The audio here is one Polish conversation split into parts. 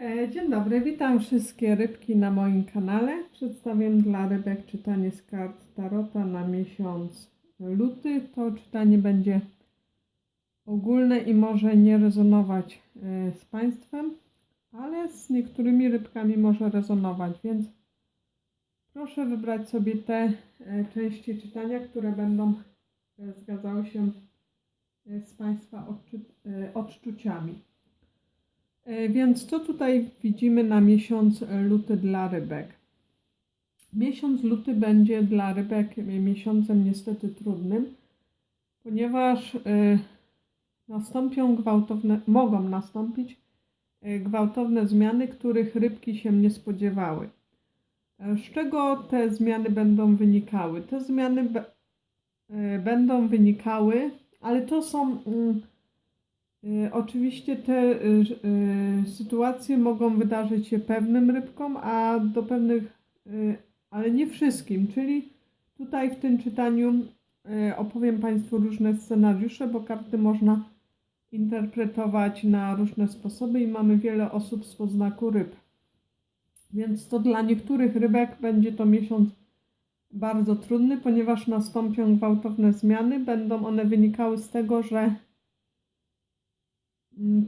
E, Dzień dobry, witam wszystkie rybki na moim kanale. Przedstawię dla rybek czytanie z kart Tarota na miesiąc luty. To czytanie będzie ogólne i może nie rezonować e, z Państwem, ale z niektórymi rybkami może rezonować, więc proszę wybrać sobie te e, części czytania, które będą zgadzały się z Państwa odczuciami. E, Więc co tutaj widzimy na miesiąc luty dla rybek? Miesiąc luty będzie dla rybek miesiącem niestety trudnym, ponieważ e, nastąpią gwałtowne, mogą nastąpić e, gwałtowne zmiany, których rybki się nie spodziewały. Z czego te zmiany będą wynikały? Te zmiany będą wynikały, ale to są mm, Oczywiście te y, y, sytuacje mogą wydarzyć się pewnym rybkom, a do pewnych, y, ale nie wszystkim. Czyli tutaj w tym czytaniu y, opowiem Państwu różne scenariusze, bo karty można interpretować na różne sposoby i mamy wiele osób z podznaku ryb. Więc to dla niektórych rybek będzie to miesiąc bardzo trudny, ponieważ nastąpią gwałtowne zmiany. Będą one wynikały z tego, że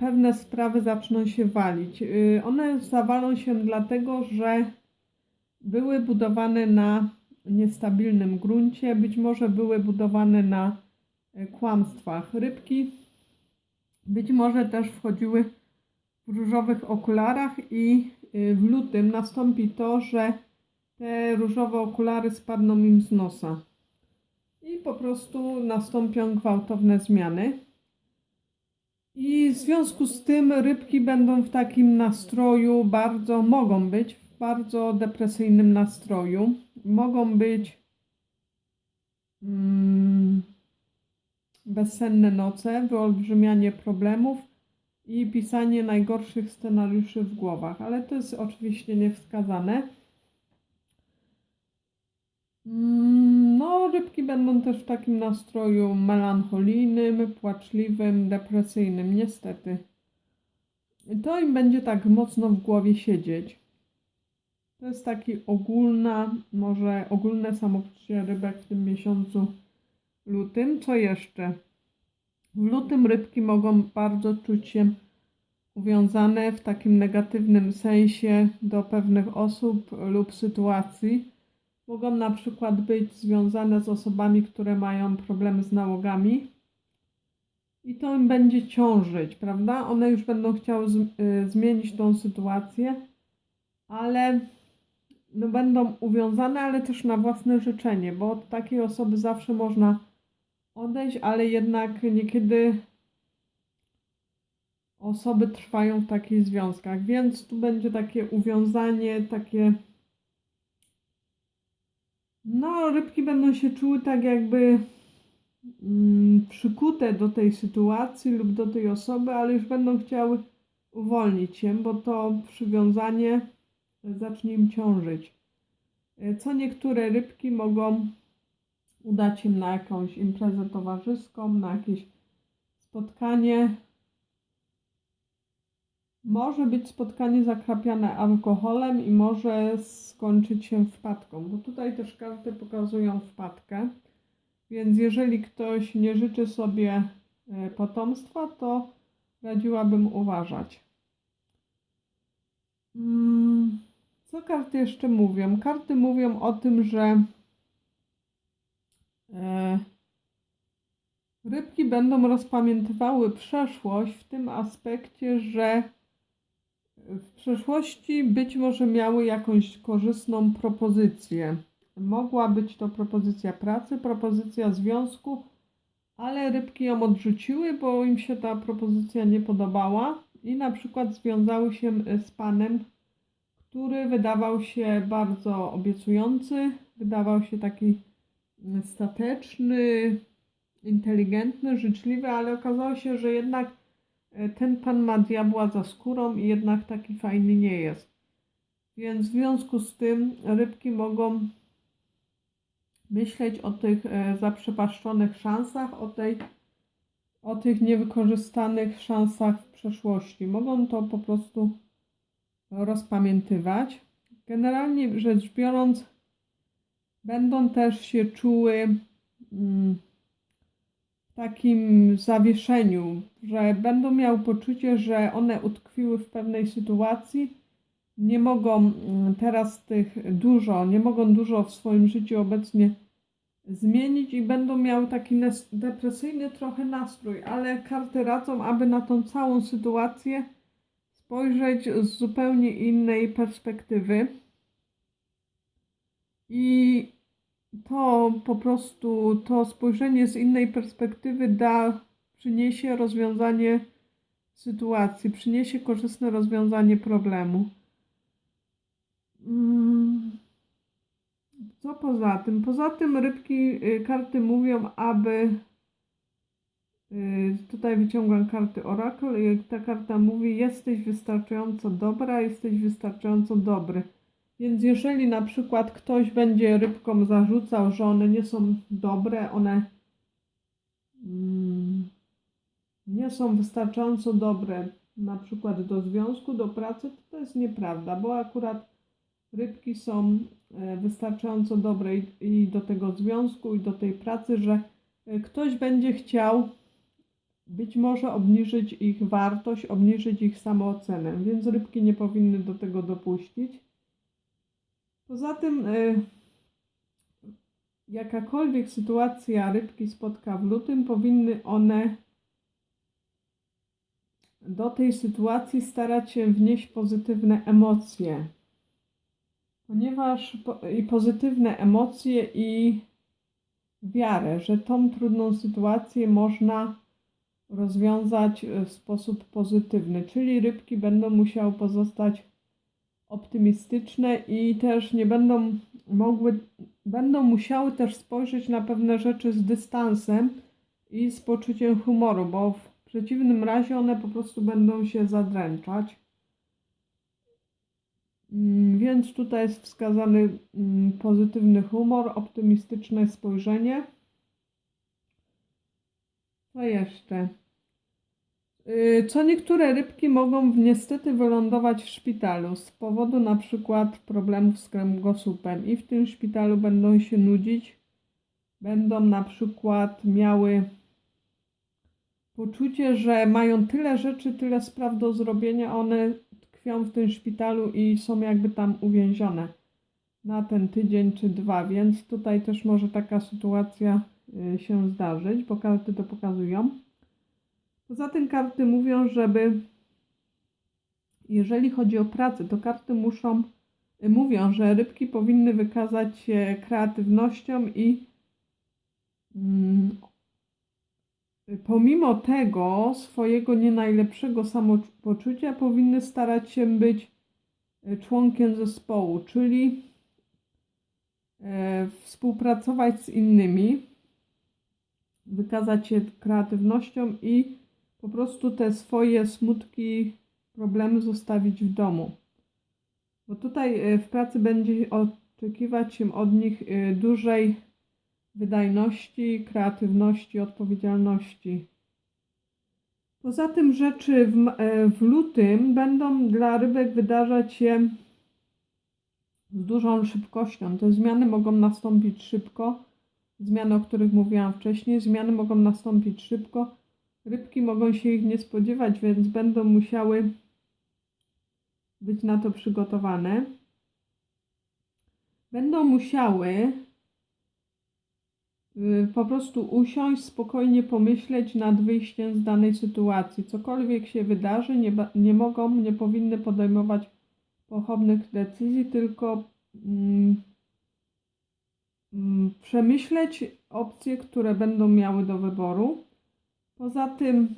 pewne sprawy zaczną się walić. Y, One zawalą się dlatego, że były budowane na niestabilnym gruncie, być może były budowane na e, kłamstwach. Rybki być może też wchodziły w różowych okularach i y, w lutym nastąpi to, że te różowe okulary spadną im z nosa. I po prostu nastąpią gwałtowne zmiany. I w związku z tym rybki będą w takim nastroju bardzo, mogą być w bardzo depresyjnym nastroju. Mogą być mm, bezsenne noce, wyolbrzymianie problemów i pisanie najgorszych scenariuszy w głowach, ale to jest oczywiście niewskazane. Mm, No, rybki będą też w takim nastroju melancholijnym, płaczliwym, depresyjnym, niestety. To im będzie tak mocno w głowie siedzieć. To jest taki ogólna, może ogólne samopoczucie rybek w tym miesiącu lutym. Co jeszcze? W lutym rybki mogą bardzo czuć się uwiązane w takim negatywnym sensie do pewnych osób lub sytuacji mogą na przykład być związane z osobami, które mają problemy z nałogami i to im będzie ciążyć, prawda? One już będą chciały z, y, zmienić tą sytuację, ale no będą uwiązane, ale też na własne życzenie, bo od takiej osoby zawsze można odejść, ale jednak niekiedy osoby trwają w takich związkach, więc tu będzie takie uwiązanie, takie no, rybki będą się czuły tak jakby mm, przykute do tej sytuacji lub do tej osoby, ale już będą chciały uwolnić się, bo to przywiązanie zacznie im ciążyć. E, Co niektóre rybki mogą udać się na jakąś imprezę towarzyską, na jakieś spotkanie. Może być spotkanie zakrapiane alkoholem i może skończyć się wpadką, bo tutaj też karty pokazują wpadkę. Więc jeżeli ktoś nie życzy sobie e, potomstwa, to radziłabym uważać. Mm, Co karty jeszcze mówią? Karty mówią o tym, że e, rybki będą rozpamiętywały przeszłość w tym aspekcie, że w przeszłości być może miały jakąś korzystną propozycję. Mogła być to propozycja pracy, propozycja związku, ale rybki ją odrzuciły, bo im się ta propozycja nie podobała i na przykład związały się z panem, który wydawał się bardzo obiecujący, wydawał się taki stateczny, inteligentny, życzliwy, ale okazało się, że jednak ten pan ma diabła za skórą i jednak taki fajny nie jest. Więc w związku z tym rybki mogą myśleć o tych e, zaprzepaszczonych szansach, o, tej, o tych niewykorzystanych szansach w przeszłości. Mogą to po prostu rozpamiętywać. Generalnie rzecz biorąc, będą też się czuły mm, takim zawieszeniu, że będą miały poczucie, że one utkwiły w pewnej sytuacji, nie mogą mm, teraz tych dużo, nie mogą dużo w swoim życiu obecnie zmienić i będą miały taki depresyjny trochę nastrój, ale karty radzą, aby na tą całą sytuację spojrzeć z zupełnie innej perspektywy. I to po prostu, to spojrzenie z innej perspektywy da, przyniesie rozwiązanie sytuacji, przyniesie korzystne rozwiązanie problemu. Mm. Co poza tym? Poza tym rybki, y, karty mówią, aby y, tutaj wyciągam karty Oracle i ta karta mówi jesteś wystarczająco dobra, jesteś wystarczająco dobry. Więc jeżeli na przykład ktoś będzie rybkom zarzucał, że one nie są dobre, one mm, nie są wystarczająco dobre, na przykład do związku, do pracy, to to jest nieprawda, bo akurat rybki są e, wystarczająco dobre i, do tego związku, i do tej pracy, że e, ktoś będzie chciał być może obniżyć ich wartość, obniżyć ich samoocenę, więc rybki nie powinny do tego dopuścić. Poza tym, y, jakakolwiek sytuacja rybki spotka w lutym, powinny one do tej sytuacji starać się wnieść pozytywne emocje. Ponieważ po, i pozytywne emocje i wiarę, że tą trudną sytuację można rozwiązać w sposób pozytywny, czyli rybki będą musiały pozostać optymistyczne i też nie będą mogły, będą musiały też spojrzeć na pewne rzeczy z dystansem i z poczuciem humoru, bo w przeciwnym razie one po prostu będą się zadręczać. Mm, Więc tutaj jest wskazany mm, pozytywny humor, optymistyczne spojrzenie. Co jeszcze? Y, Co niektóre rybki mogą niestety wylądować w szpitalu z powodu przykład problemów z kręgosłupem i w tym szpitalu będą się nudzić, będą na przykład miały poczucie, że mają tyle rzeczy, tyle spraw do zrobienia, one tkwią w tym szpitalu i są jakby tam uwięzione na ten tydzień czy dwa, więc tutaj też może taka sytuacja y, się zdarzyć, bo karty to pokazują. Poza tym karty mówią, żeby jeżeli chodzi o pracę, to karty muszą, mówią, że rybki powinny wykazać się kreatywnością i mm, pomimo tego swojego nie najlepszego samopoczucia powinny starać się być członkiem zespołu, czyli e, współpracować z innymi, wykazać się kreatywnością i po prostu te swoje smutki, problemy zostawić w domu. Bo tutaj e, w pracy będzie oczekiwać się od nich e, dużej wydajności, kreatywności, odpowiedzialności. Poza tym rzeczy w, e, w lutym będą dla rybek wydarzać się z dużą szybkością. Te zmiany mogą nastąpić szybko. Zmiany, o których mówiłam wcześniej, zmiany mogą nastąpić szybko. Rybki mogą się ich nie spodziewać, więc będą musiały być na to przygotowane. Będą musiały y, po prostu usiąść, spokojnie pomyśleć nad wyjściem z danej sytuacji. Cokolwiek się wydarzy, nie, nie mogą, nie powinny podejmować pochopnych decyzji, tylko mm, mm, przemyśleć opcje, które będą miały do wyboru. Poza tym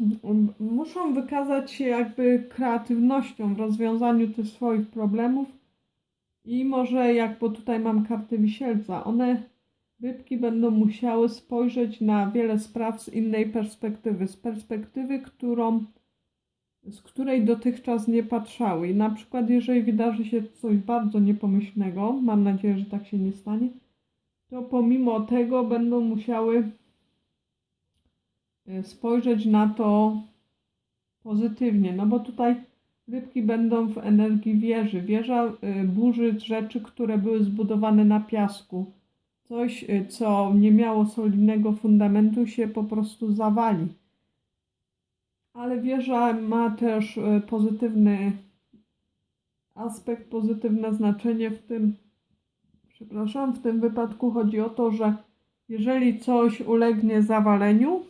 muszą wykazać się jakby kreatywnością w rozwiązaniu tych swoich problemów i może jak, bo tutaj mam karty wisielca, one, rybki będą musiały spojrzeć na wiele spraw z innej perspektywy, z perspektywy, którą, z której dotychczas nie patrzały. I na przykład jeżeli wydarzy się coś bardzo niepomyślnego, mam nadzieję, że tak się nie stanie, to pomimo tego będą musiały spojrzeć na to pozytywnie, no bo tutaj Rybki będą w energii wieży. Wieża y, burzy rzeczy, które były zbudowane na piasku. Coś, y, co nie miało solidnego fundamentu, się po prostu zawali. Ale wieża ma też y, pozytywny aspekt, pozytywne znaczenie w tym, przepraszam, w tym wypadku chodzi o to, że jeżeli coś ulegnie zawaleniu,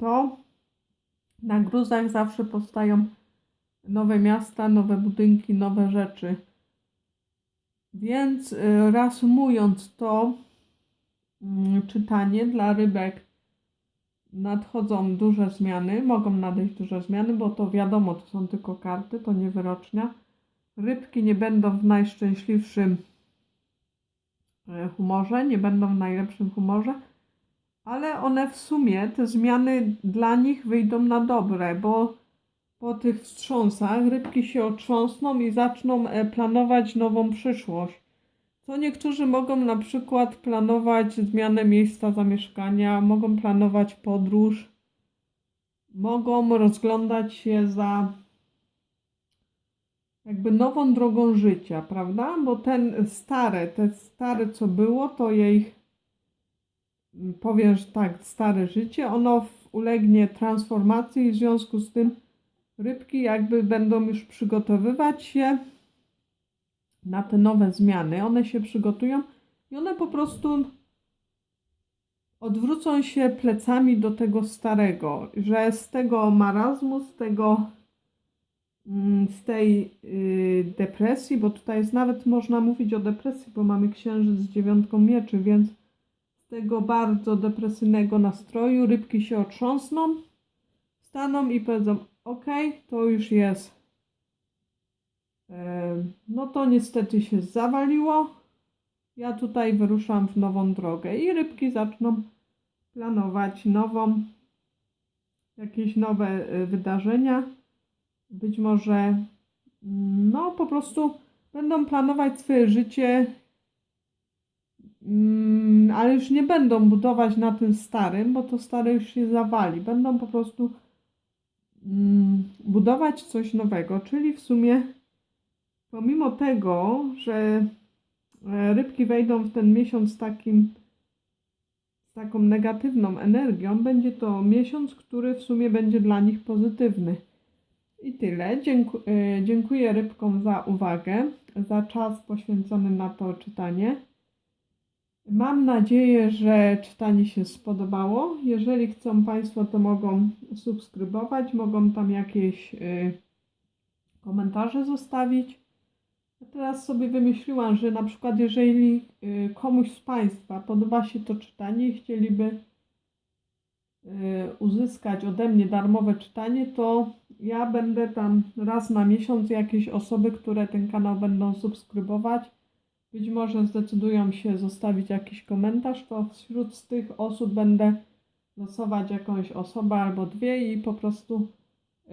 to na gruzach zawsze powstają nowe miasta, nowe budynki, nowe rzeczy. Więc y, reasumując to mm, czytanie dla rybek, nadchodzą duże zmiany, mogą nadejść duże zmiany, bo to wiadomo, to są tylko karty, to nie wyrocznia. Rybki nie będą w najszczęśliwszym e, humorze, nie będą w najlepszym humorze, ale one w sumie, te zmiany dla nich wyjdą na dobre, bo po tych wstrząsach rybki się otrząsną i zaczną e, planować nową przyszłość. Co niektórzy mogą na przykład planować zmianę miejsca zamieszkania, mogą planować podróż, mogą rozglądać się za jakby nową drogą życia, prawda? Bo ten stare, te stare co było, to jej powiem, że tak, stare życie, ono ulegnie transformacji i w związku z tym rybki jakby będą już przygotowywać się na te nowe zmiany. One się przygotują i one po prostu odwrócą się plecami do tego starego, że z tego marazmu, z tego mm, z tej y, depresji, bo tutaj jest nawet można mówić o depresji, bo mamy księżyc z dziewiątką mieczy, więc tego bardzo depresyjnego nastroju rybki się otrząsną, staną i powiedzą: OK, to już jest. No to niestety się zawaliło. Ja tutaj wyruszam w nową drogę i rybki zaczną planować nową, jakieś nowe y, wydarzenia. Być może, mm, no po prostu będą planować swoje życie, mm, ale już nie będą budować na tym starym, bo to stare już się zawali. Będą po prostu mm, budować coś nowego, czyli w sumie pomimo tego, że e, rybki wejdą w ten miesiąc takim z taką negatywną energią, będzie to miesiąc, który w sumie będzie dla nich pozytywny. I tyle. E, dziękuję rybkom za uwagę, za czas poświęcony na to czytanie. Mam nadzieję, że czytanie się spodobało. Jeżeli chcą Państwo, to mogą subskrybować, mogą tam jakieś y, komentarze zostawić. Ja teraz sobie wymyśliłam, że na przykład jeżeli y, komuś z Państwa podoba się to czytanie i chcieliby y, uzyskać ode mnie darmowe czytanie, to ja będę tam raz na miesiąc jakieś osoby, które ten kanał będą subskrybować. Być może zdecydują się zostawić jakiś komentarz, to wśród tych osób będę losować jakąś osobę albo dwie i po prostu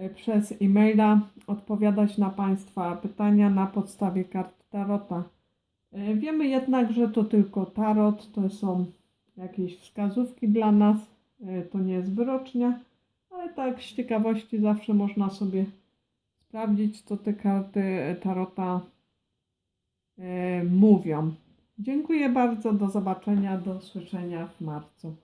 y, przez e-maila odpowiadać na Państwa pytania na podstawie kart Tarota. Y, Wiemy jednak, że to tylko tarot, to są jakieś wskazówki dla nas, y, to nie jest wyrocznia, ale tak z ciekawości zawsze można sobie sprawdzić, co te karty Tarota mówią. Dziękuję bardzo, do zobaczenia, do usłyszenia w marcu.